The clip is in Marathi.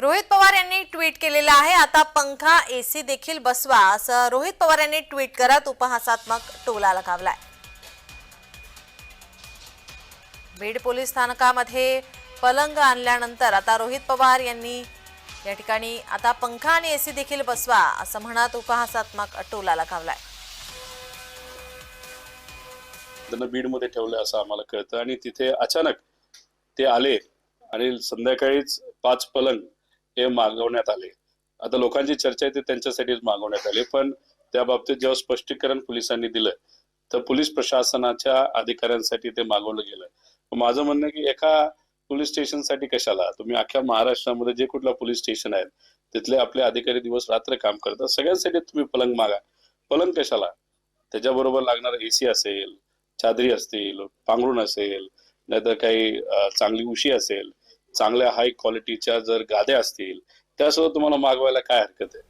रोहित पवार यांनी ट्विट केलेलं आहे. आता पंखा एसी देखील बसवा असं रोहित पवार यांनी ट्विट करत उपहासात्मक टोला लगावलाय. बीड पोलीस स्थानकामध्ये पलंग आणल्यानंतर आता रोहित पवार यांनी या ठिकाणी आता पंखा आणि एसी देखील बसवा असं म्हणत उपहासात्मक टोला लगावलाय. त्यांना बीडमध्ये ठेवलं असं आम्हाला कळतं. आणि तिथे अचानक ते आले आणि संध्याकाळीच पाच पलंग हे मागवण्यात आले. आता लोकांची चर्चा आहे ते त्यांच्यासाठीच मागवण्यात आली. पण त्या बाबतीत जेव्हा स्पष्टीकरण पोलिसांनी दिलं तर पोलीस प्रशासनाच्या अधिकाऱ्यांसाठी ते मागवलं गेलं. माझं म्हणणं आहे की एका पोलीस स्टेशनसाठी कशाला? तुम्ही अख्ख्या महाराष्ट्रामध्ये जे कुठला पोलीस स्टेशन आहेत तिथले आपले अधिकारी दिवस रात्र काम करतात. सगळ्यांसाठी तुम्ही पलंग मागा. पलंग कशाला? त्याच्याबरोबर लागणार एसी असेल चादरी असतील पांघरुण असेल नाहीतर काही चांगली उशी असेल चांगल्या हाय क्वालिटीच्या जर गाद्या असतील त्यासोबत तुम्हाला मागवायला काय हरकत आहे?